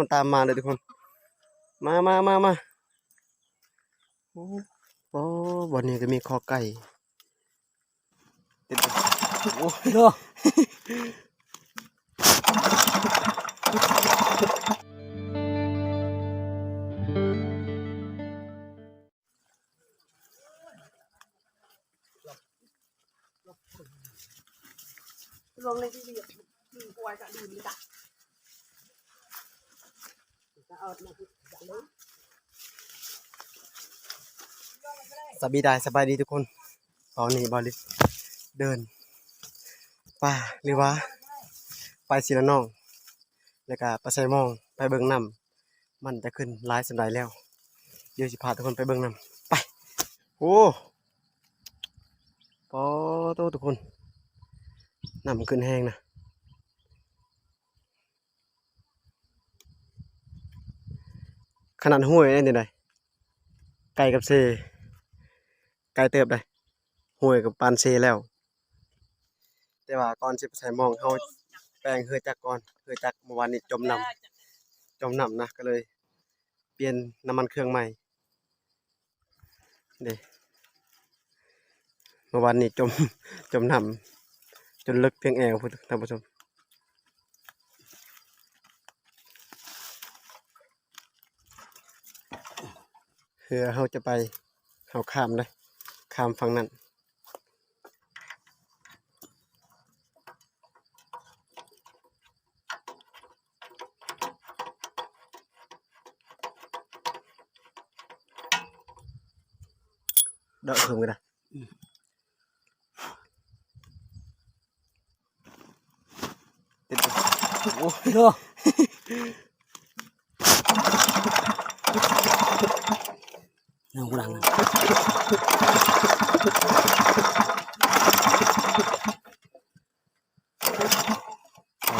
มันตามมาเลยทุกคน มามามามาโอ้โอ้วันนี้ก็มีคอไก่ติดโอ้เนาะลงเลยที่ดีดูกลัวจะดูนี่จ้ะจะเอาเนี่ยจะเลย สบายดีสบายดีทุกคน ตอนนี้บริสเดินป่าหรือว่าไปสีละน้อง แล้วก็ไปใส่มองไปเบิ่งน้ำมันจะขึ้นร้ายสันไดแล้ว เดี๋ยวสิพาทุกคนไปเบิ่งน้ำไป โอ้ปอโตทุกคนน้ำขึ้นแห้งนะ ขนาดห้วยนี่นี่ไดไก่กับเซไก่เติบได้ห้วยกับปานเซแล้ว แต่ว่าก่อนสิไปใส่มองเฮาแปลงเฮือจักก่อนเฮือจักเมื่อวานนี้จมน้ำจมน้ำนะก็เลย เปลี่ยนน้ำมันเครื่องใหม่เด้เมื่อวานนี้จมจมน้ำจนลึกเพียงแอวพุ่นท่านผู้ชม เือเฮาจะไปเฮาข้ามเลยข้ามฝั่งนั้น đợi thường rồi này Tiếp tục. Ủa, เนาะน้องกูดังนะ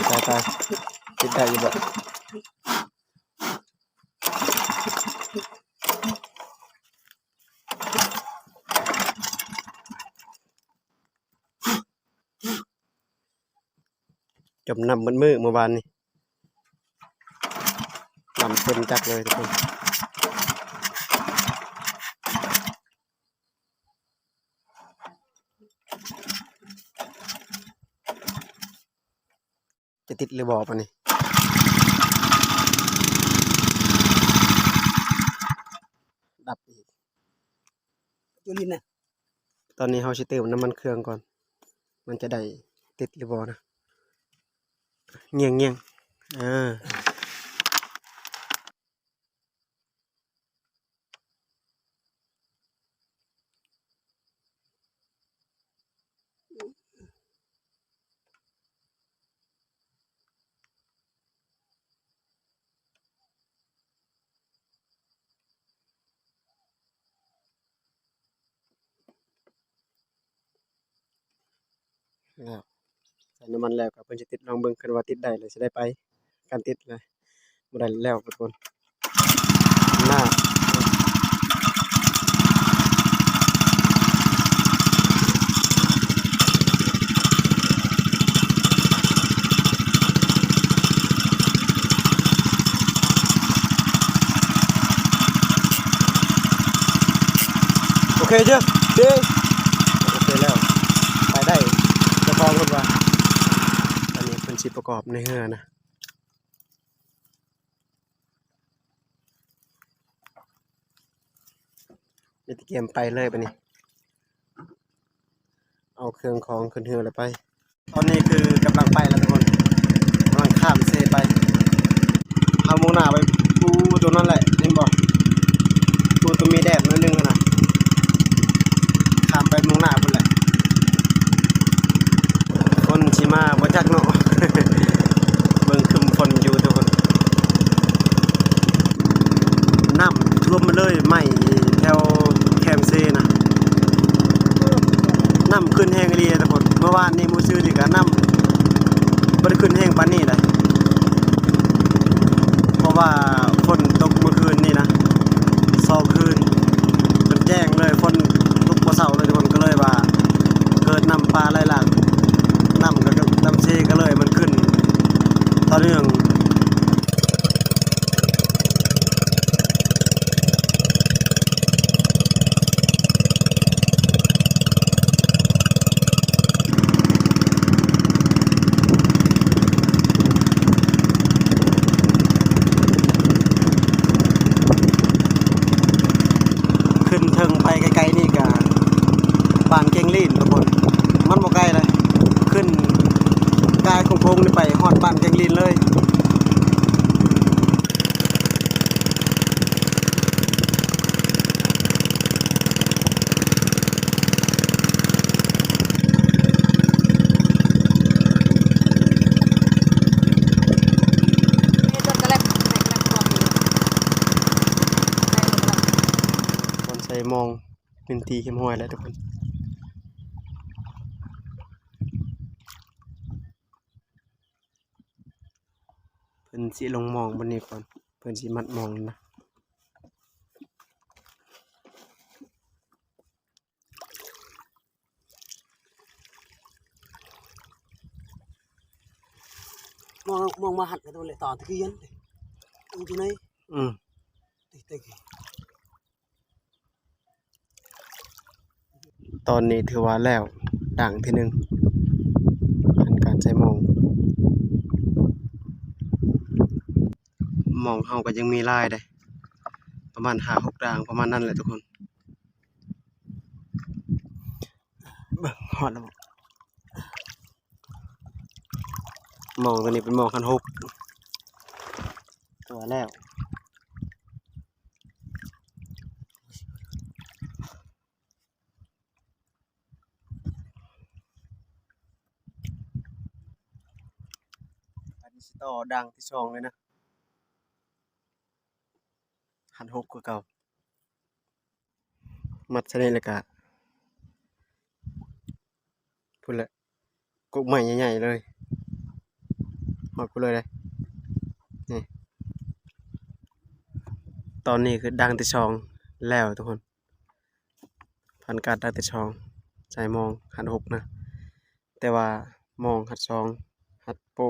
ตายตายกินได้อยู่บ่จมน้ำมันมือเมื่อวานนี้น้ำเต็มจักเลยทุกคนจะติดหรือบ่ปะนี่ดับอีกจุลินน่ะตอนนี้เราสิเติมน้ำมันเครื่องก่อน มันจะได้ติดหรือบ่นะเงียงเงียงอ่า น้ำมันแล้วก็เพิ่นสิติดลองเบิ่งคันว่าติดได้เลยสิได้ไปการติดเลยบ่ได้แล้วทุกคนหน้าโอเค chưa เด้ โอเคแล้ว ไปได้เจะพองรถว่าตอนนี้เประกอบในเรือนะเดี๋ยวตะเกียมไปเลยไปนี่เอาเครื่องของขึ้นเรือเลยไป ตอนนี้คือกำลังไปแล้วทุกคนกำลังข้ามเซไปเอาโมนาไปปูตัวนั้นแหละนี่บอกปูตัวมีแดดนิดนึงขนาด ข้ามไปมุ่งหน้าพุ่นแหละคนชิมาบ่จักเนาะ เบิ่งครึมฝนอยู่ทุกคน น้ำท่วมมาเลยไหม่แถวแคมเซนะน้ำขึ้นแห้งอีหลีทุกคน เมื่อ วานนี่มูซื้อนี่ก็น้ำบริขึ้นแห้งปานนี้เลยเพราะว่าฝนตกเมื่อคืนนี่นะสองคืนจนแจ้งเลยฝนทุกบ่เช้าเลยทุกคนก็เลยว่า เกิดน้ำปลาไหลหลากน้ำก็น้ำเชก็เลยมันขึ้นต่อเนื่อง งนี่ไปฮอดบ้านแกงลินเลย นี่ต้นกระแลบแม่กระแลบตัวมีใส่ลงไป คนใส่ มองเป็นทีเข้มห้อยแล้วทุกคนเพิ่นสิลงมองบนนี้ก่อนเพิ่นสิมัดมองนะมองมองมาหัดกันตัวเลยต่อตะกี้ยันตรงที่ไหนอืมตะตะกี้ ตอนนี้ถือว่าแล้วดังที่หนึ่งพันการใช้มองมองเฮาก็ยังมีลายได้ ประมาณหาหกด่างประมาณนั้นแหละทุกคนเบิ่งฮอดแล้วบ่มองตัวนี้เป็นมองคันหกตัวแล้ว อันนี้สิ ต่อดังที่ช่องเลยนะหันหกกว่าเก่า มัดชนิดเลยกะพูดเลยกุกใหม่ใหญ่ๆเลยหอดกูเลยเลยนี่ตอนนี้คือดังที่ช่องแล้วทุกคน พันการดังที่ช่องใส่มองหันหกนะ แต่ว่ามองหัดช่องหัดโป้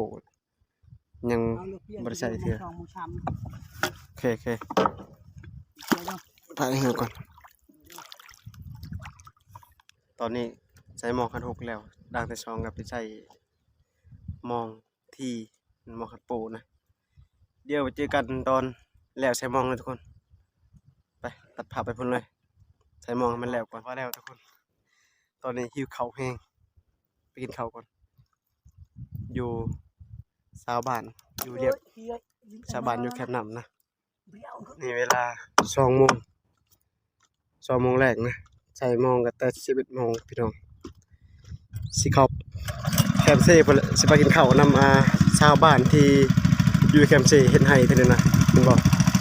ยังบริษัทเถื่อช่องมูชามโอเคโอเคเดี๋ยวเนาะถ่ายให้เราก่อน ตอนนี้ใช้มองคันหกแล้ว ดังแต่ช่องกับไปใช้มองที่มองคันโปนะ เดี๋ยวไปเจอกันตอนแล้วใช้มองเลยทุกคน ไปตัดภาพไปพุ่นเลย ใช้มองให้มันแล้วก่อนพอแล้วทุกคน ตอนนี้หิวเขาวแห้งไปกินข้าวก่อน อยู่ สาวบ้านอยู่เรียบชาวบ้านอยู่แคบหนำนะนี่เวลาสองโมงสองโมงแรกนะใส่โมงกับแต่สิบเอ็ดโมงพี่น้องสิเขับแคมป์เซ่พุ่นแหลสิไปกินข้าวนำอาชาวบ้านที่อยู่แคมป์เซ่เห็นไห้เท่านั้นนะเห็นบอก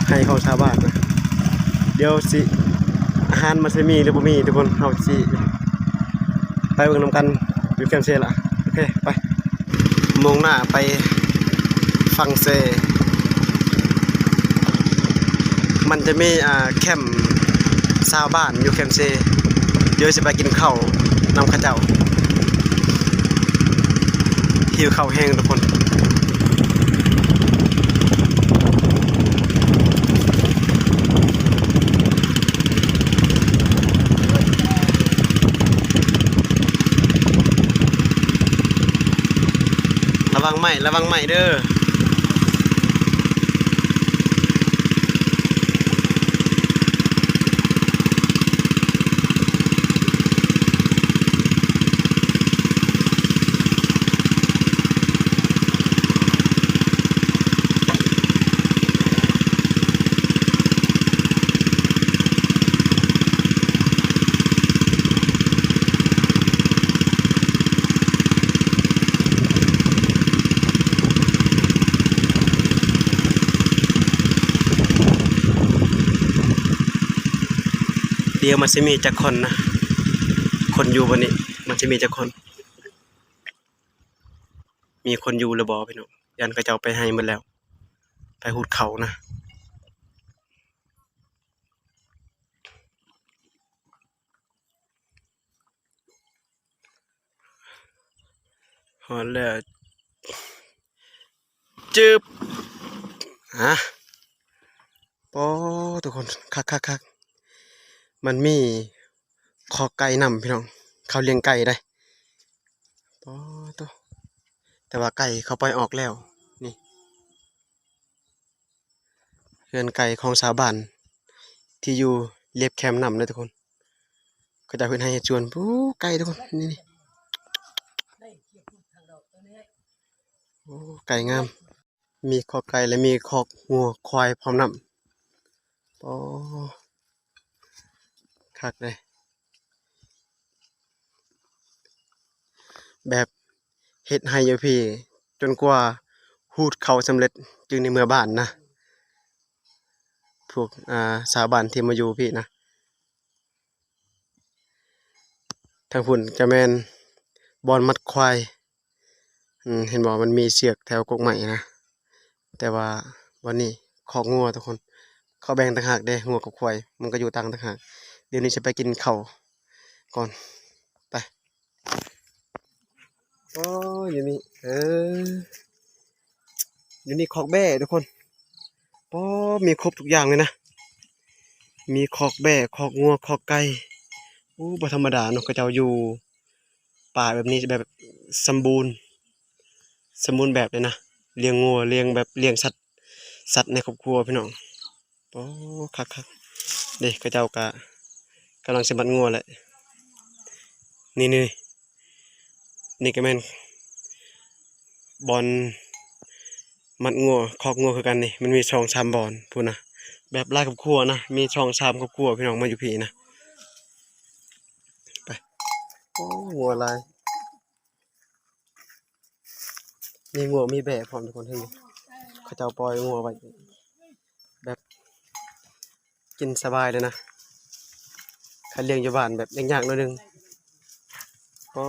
ไห้เของชาวบ้านนะเดี๋ยวสิอาหารมันจะมีหรือบ่มีทุกคนเฮาสิไปเบิ่งนำกันอยู่แคมป์เซ่ละโอเคไปมองหน้าไป ฟังเซ มันจะมีอ่าแคมป์ชาวบ้านอยู่แคมป์เซ เดี๋ยวสิไปกินข้าวนำข้าวเจ้า หิวข้าวแห้งทุกคนระวังไหมระวังไหมเด้อ ดี๋ยวมันจะมีจักคนนะ คนอยู่บนนี้ มันจะมีจักคน มีคนอยู่รือบอพี่น้องยันก็จะเอาไปให้หมดแล้ว ไปหุดเขานะฮอดแล้วจึบฮะโอ้ทุกคน คักคักคัก มันมีคอไก่นำพี่น้อง เขาเลี้ยงไก่ได้ปอตแต่ว่าไก่เขาปล่อยออกแล้ว นี่เรือนไก่ของชาบานที่อยู่เรียบแคมป์นำเลยทุกคน ก็จะเพื่อนให้ชวนปูไก่ทุกคน นี่นี่อ้ไก่งาม มีคอไก่และมีคอกงัวควายพร้อมนำโอ คักเลย แบบเฮ็ดให้อยู่พี่ จนกว่าฮูดเขาสำเร็จจึงในเมื่อบ้านนะ พวกอ่าสาบานที่มาอยู่พี่นะ ทางพุ่นจะแมนบอนมัดควายเห็นบอกมันมีเสือกแถวกกใหม่นะ แต่ว่าวันนี้ขอกงัวทุกคน เขาแบ่งต่างหากเด้งัวกับควายมันก็อยู่ต่างต่างหาก เดี๋ยวนี้จะไปกินข้าวก่อน ไปโอ้ยอยู่นี่เอออยู่นี่คอกแบ่ทุกคนโอ้มีครบทุกอย่างเลยนะ มีคอกแบ่คอกงัวคอกไก่โอ้บธรรมดาเนาะเขาเจ้าอยู่ ป่าแบบนี้แบบสมบูรณ์ สมบูรณ์แบบเลยนะเลี้ยงงัวเลี้ยงแบบเลี้ยงสัตว์สัตว์ในครอบครัวพี่น้องโอ้คักคักเด็กเขาเจ้ากะำลังสมัดงัวแหละนี่นี่นี่ก็แม่นบอลมัดงัวคอกงัวคือกันนี่มันมีช่องสามบอลพูดนะแบบลายครอบครัวนะมีช่องสามครอบครัวพี่น้องมาอยู่พี่นะไปโอ้งัวลายมีงัวมีแบะพร้อมทุกคนเห็นไหมเขาเจ้าปล่อยงัวไว้แบบกินสบายเลยนะ เลี้ยงอยู่บ้านแบบยากๆหนิดนึงโอ้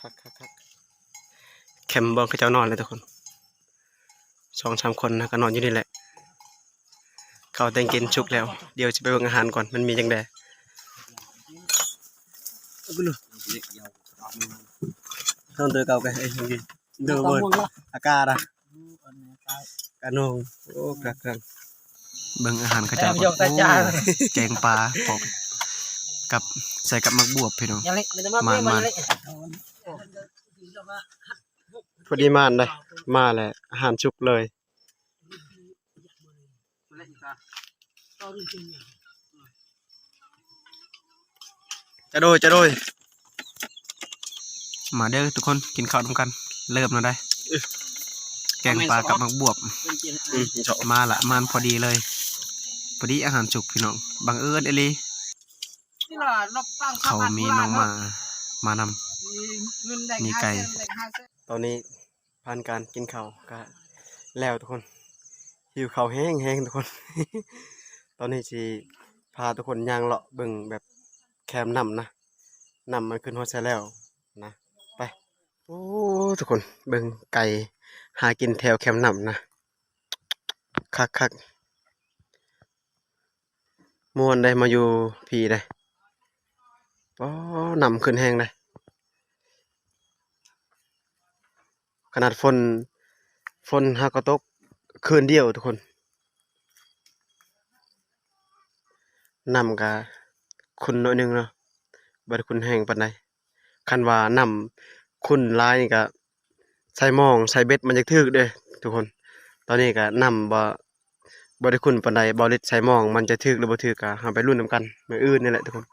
คักคักคักแคมป์บอลเขาเจ้านอนเลยทุกคนสองสามคนนะก็นอนอยู่นี่แหละ เขาแต่งกินชุกแล้ว เดี๋ยวจะไปเบิ่งอาหารก่อนมันมีจังแดเอาไปเลย Không đưa cầu cái ấy gì. Đưa Con bơi. muông đó. À ca đã. Cá nông. Ô cạc cạc. เบิ่งอาหารเขาเจ้าแอบยกตาจ้าโอ้แกงปลาพร้อมกับใส่กับมักบวบพี่น้อง Nhà lệ, mình tao Màn, mắc màn. lệ. พอดีมานเลยมาแหละอาหารชุกเลยจะโดยจะโดยมาเด้อทุกคนกินข้าวด้วยกัน เริ่มแล้วได้ แกงปลากับมักบวบ อืมเจาะมาละมันพอดีเลย พอดีอาหารจุกพี่น้อง บังเอิญเอหลีนี่ล่ะนกตั้งเขามีน้องมา มานำเงินแดงมีไก่ห้าเส้นแดงห้าเส้นตอนนี้ผ่านการกินข้าวก็แล้วทุกคน หิวข้าวแห้งแห้งทุกคน ตอนนี้สิพาทุกคนย่างเลาะเบิ่งแบบแคมนำนะนำมันขึ้นฮอดใส่แล้วนะ ไป โอ้ ทุกคนเบิ่งไก่ หากินแถวแคมป์นำนะ คักคักม่วนได้มาอยู่พีได้ป้อนำขึ้นแห้งได้ ขนาดฝนฝนฮากก็ตกคืนเดียวทุกคนนำก็คุณน้อยนึงเนาะบ่ได้คุณแห้งปานใดคันว่านำคุณหลายนี่ก็ ใส่หม้องใส่เบ็ดมันจะถึกเด้ทุกคน ตอนนี้ก็นำบ่บ่ได้คุณปานใดบ่เล็ดใส่หม้อง มันจะถึกหรือบ่ถึกก็เฮาไปลุ้นนำกันมืออื่นนี่แหละทุกคน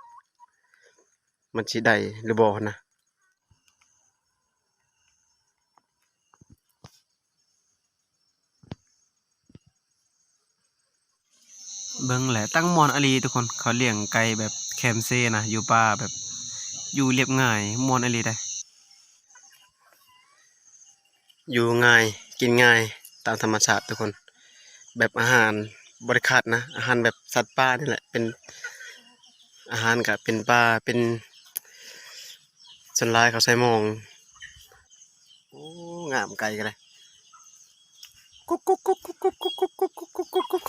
มันสิได้หรือบ่นะเบิ่งแหละตั้งมอนอลีทุกคนเขาเลี้ยงไก่แบบแคมเซ่นะอยู่ป่าแบบอยู่เรียบง่ายมอนอลีได้ อยู่ง่ายกินง่ายตามธรรมชาติทุกคน แบบอาหารบริขาดนะ อาหารแบบสัตว์ป่านี่แหละ เป็นอาหารกับเป็นปลาเป็นส่วนหลายเขาใส่มอง โอ้งามไก่กันเลยกุ๊กกุ๊กกุ๊กกุ๊กกุ๊กกุ๊กกุ๊กกุ๊กกุ๊กกุ๊กกุ๊ก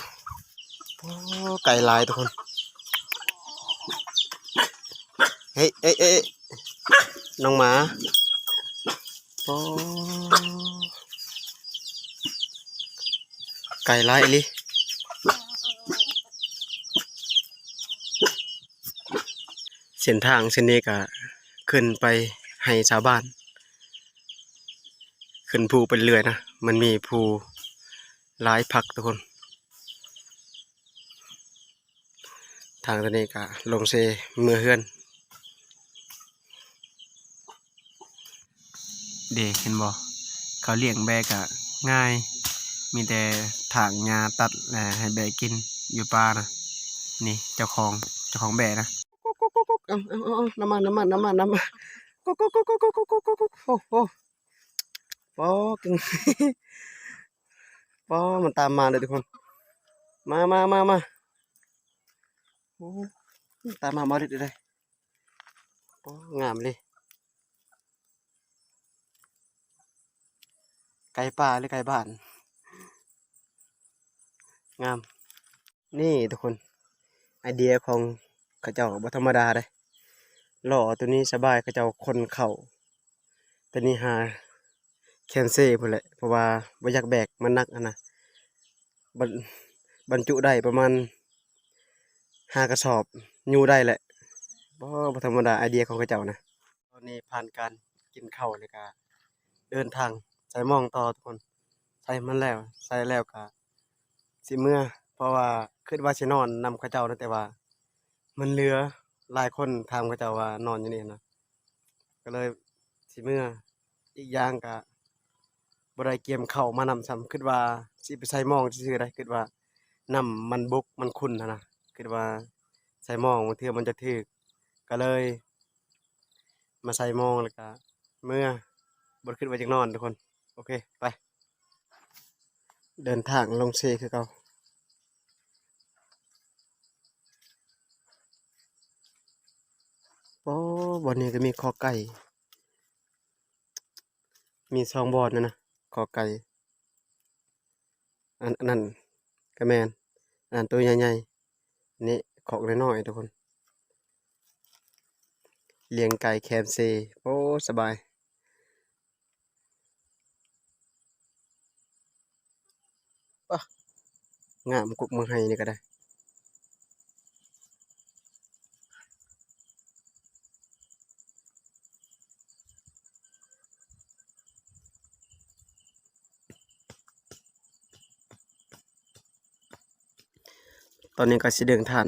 โอ้ไก่ลายทุกคนเฮ้ยเอ้ยเอ้ยน้องหมา โอ้ไก่ลายอีหลิเส้นทางเส้นนี้ก็ขึ้นไปให้ชาวบ้าน ขึ้นภูไปเรื่อยนะ มันมีภูหลายผักทุกคน ทางตัวนี้ก็ลงเซเมื่อเฮือน เดเห็นบ่เขาเลี้ยงแบกะง่าย มีแต่ถางยาตัดแให้แบกกินอยู่ป่านะนี่เจ้าของเจ้าของแบกนะน้ำมันน้ำมันน้ำมันน้ำมันก๊กก๊กก๊กก๊กก๊กก๊กโอ้โหปอกินปอมันตามมาเลยทุกคน มามามามาโอ้ตามมามาดิเลยโอ้งามเลย ไก่ป่าหรือไก่บ้าน งาม นี่ทุกคนไอเดียของขาเจ้าบ่ธรรมดาเลยหล่อตัวนี้สบายขาเจ้าคนเข่าตัวนี้หาแคนเซ่พุ่นแหละเพราะว่าบ่อยากแบกมันหนักอะนะบรรบรรจุได้ประมาณห้ากระสอบยูได้แหละบ่บ่ธรรมดาไอเดียของขาเจ้านะตอนนี้ผ่านการกินข้าวแล้วก็เดินทาง ส่หมองต่อทุกคน ใส่มันแล้ว ใส่แล้วก็สิเมื่อ เพราะว่าคิดว่าสินอนนำเขาเจ้านะแต่ว่า มันเหลือหลายคนถามเขาเจ้าว่านอนอยู่นี่นะก็เลยสิเมื่ออีกอย่างก็บ่ได้เกียมเข้ามานำซ้ำคิดว่าสิไปใส่หมองซื่อๆได้คิดว่านำมันบุกมันขุ่นะนะคิดว่าใส่หมองบางเทื่อมันจะถึกก็เลย มาใส่หมองแล้วก็เมื่อบนขึ้นไปจากนอนทุกคน โอเค ไป เดินทางลงเซคือเก่าโอ้บอนนี้ก็มีคอไก่ มีสองบอนนะนะคอไก่ อันนั้นกระแมนอันตัวใหญ่ๆนนี้ขอกน้อยๆทุกคน เลี้ยงไก่แคมเซ โอ้ สบาย ปะ งามกุกเมืองไห้นี่ก็ได้ตอนนี้ก็สิเดินทาง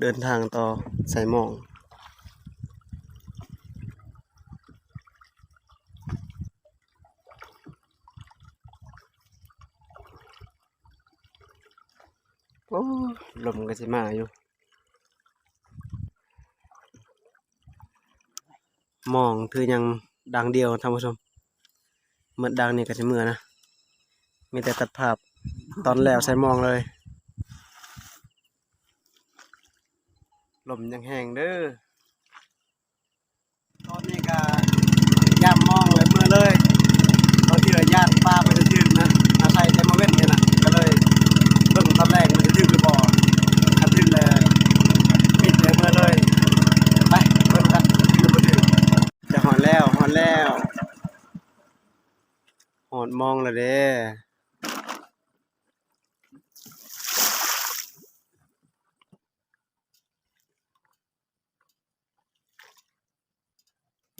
เดินทางต่อใส่หมอง โอ้ลม ก็สิมาอยู่ มองคือยังดังเดียวท่านผู้ชมเมื่อดังนี่ก็จะเมื่อนะ มีแต่ตัดภาพตอนแล้วใส่มองเลยลมยังแห้งเด้อ ตอนนี้ก็ย่ามมองเลยเมื่อเลยตอนที่เราย่านป้าไปจะยืนนะอาศัยแต่มาเว้นเนี่ยนะก็เลย เบิ่งตำแหน่งมันจะดึงหรือบ่คันดึงเลยปิดเลยเมื่อเลย ไปเบิ่งกันดึงหรือบ่ดึงจะหอนแล้วหอนแล้ว หอนมองแล้วเด้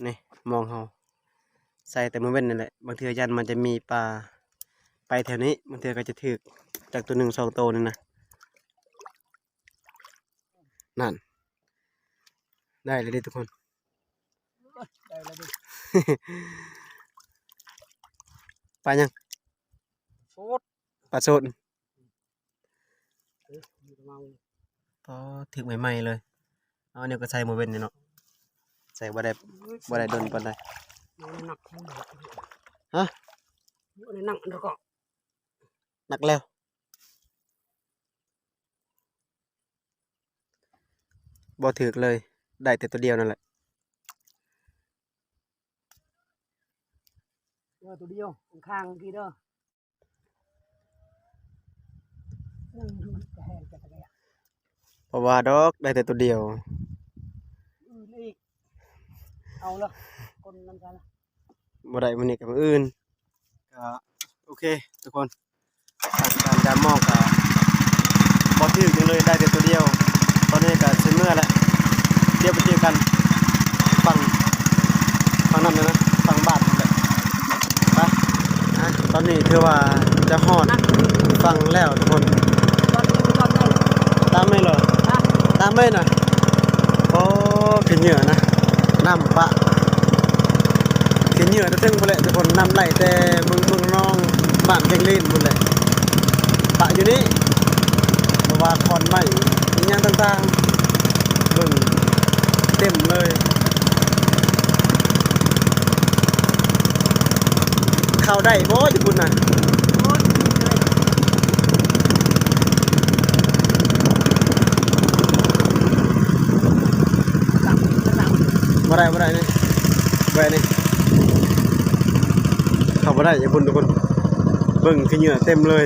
นี่มองเฮาใส่แต่มือเว้นนั่นแหละบางเทื่อยันมันจะมีปลาไปแถวนี้บางเทื่อก็จะถึกจากตัวหนึ่งสองตัวนี่นะนั่น ได้เลยเด้ทุกคน ได้แล้วดิ ปลายังโคตรปลาโซดเอ้ยมีแต่เมาพอถึกใหม่ๆเลยเอาอันนี้ก็ใส่โมเวนนี่เนาะใส่บ่ได้บ่ได้โดนปานใดมันหนักทั้งหมดฮะมันหนักแล้วก็หนักแล้วบ่ถึกเลยได้แต่ตัวเดียวนั่นแหละ เออตัวเดียวข้างๆกี่เด้อนั่งดูจะแห้งจะกระเดะเพราะว่าดอกได้แต่ตัวเดียวอืออีกเอาละคนน้ำกันละบ่ได้มื้อนี้กับมื้ออื่นก็โอเค ทุกคนทางการจามมองก็บ่ถึกจังเลยได้แต่ตัวเดียว ตอนนี้ก็สิเมื่อแล้วเดี๋ยวไปเจอกันฝั่งฝั่งนั้นเลยนะฝั่งบ้านนั่นแหละไปอะ ตอนนี้ถือว่าจะฮอดฝั่งแล้วทุกคนตอนนี้ตอนนี้ตามไม่เหรอนะตามไม่หน่อยโอ้ขึ้นเหยื่อนะน้ำปะขึ้นเหยื่อตะทึงพุ่นแหละทุกคนนำไหลแต่เมืองเมืองน้องบ้านเพียงลีนพุ่นแหละปะอยู่นี่เพราะว่าคอนไม้มีหยังต่างๆเบิ่งเต็มเลย เข้าได้บ่ญี่ปุ่นน่ะโอ้ยเลยหลับหลับบ่ได้บ่ได้นี่แหวนนี่เข้าบ่ได้ญี่ปุ่นทุกคนเบิ่งคือเหงื่อเต็มเลย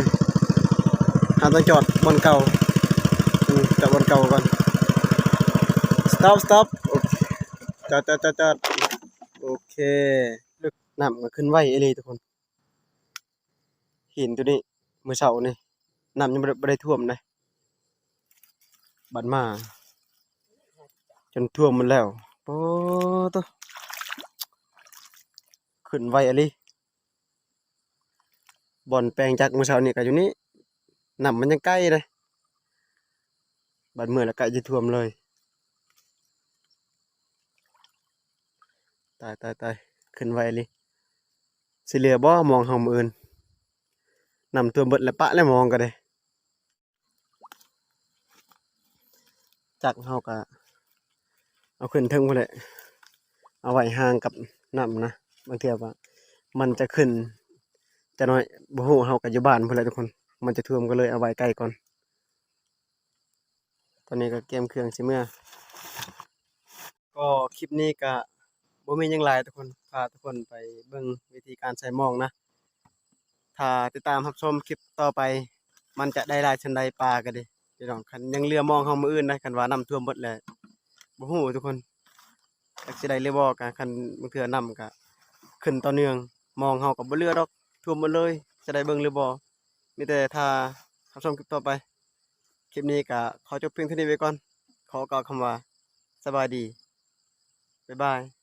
หาต้องจอดบนเก่าจอดบนเก่าก่อน stop stop จอดจอดจอดจอดโอเคน้ำก็ขึ้นไวเอหลีทุกคน หินตัวนี้มือเช้านี่น้ำยังบ่ได้บ่ได้ท่วมเลยบัดมา จนท่วมมันแล้วโอ้ตัวขึ้นไวอะลิบ่อนแปลงจากมือเช้านี่ก็อยู่นี่น้ำมันยังใกล้เลยบัดมื้อแล้วใกล้จะท่วมเลยตายตายตายขึ้นไวอะลิสิเหลือบ่มองเฮามื้ออื่น นำท่วเบิดแล้วปะแล้วมองก็ได้จากเฮาก็เอาขึ้นเทิงพุ่นแหละเอาไว้ห่างกับน้ำนะบางทีว่ามันจะขึ้นจะน้อยบ่ฮู้เฮากับอยู่บ้านพุ่นแหละทุกคน มันจะท่วมก็เลยเอาไว้ใกล้ก่อน ตอนนี้ก็เกมเครื่องสิเมื่อ ก็คลิปนี้ก็บ่มียังหลายทุกคนพาทุกคนไปเบิ่งวิธีการใส่หมองนะ ถ้าติดตามรับชมคลิปต่อไป มันจะได้ลายชันใดปลาก็ดีพี่น้องคันยังเรือมองเฮามืออื่นนะคันว่าน้ำท่วมหมดแล้วบ่ฮู้ทุกคนจักสิได้หรือบ่กะคันบางเทื่อนํกะขึ้นต่อเนื่อง มองเฮาก็บ่เรือดอกท่วมหมดเลยจะได้เบิ่งหรือบ่มีแต่ถ้ารับชมคลิปต่อไปคลิปนี้ก็ขอจบเพียงเท่านี้ไว้ก่อน ขอกล่าวคำว่า สบายดี บ๊ายบาย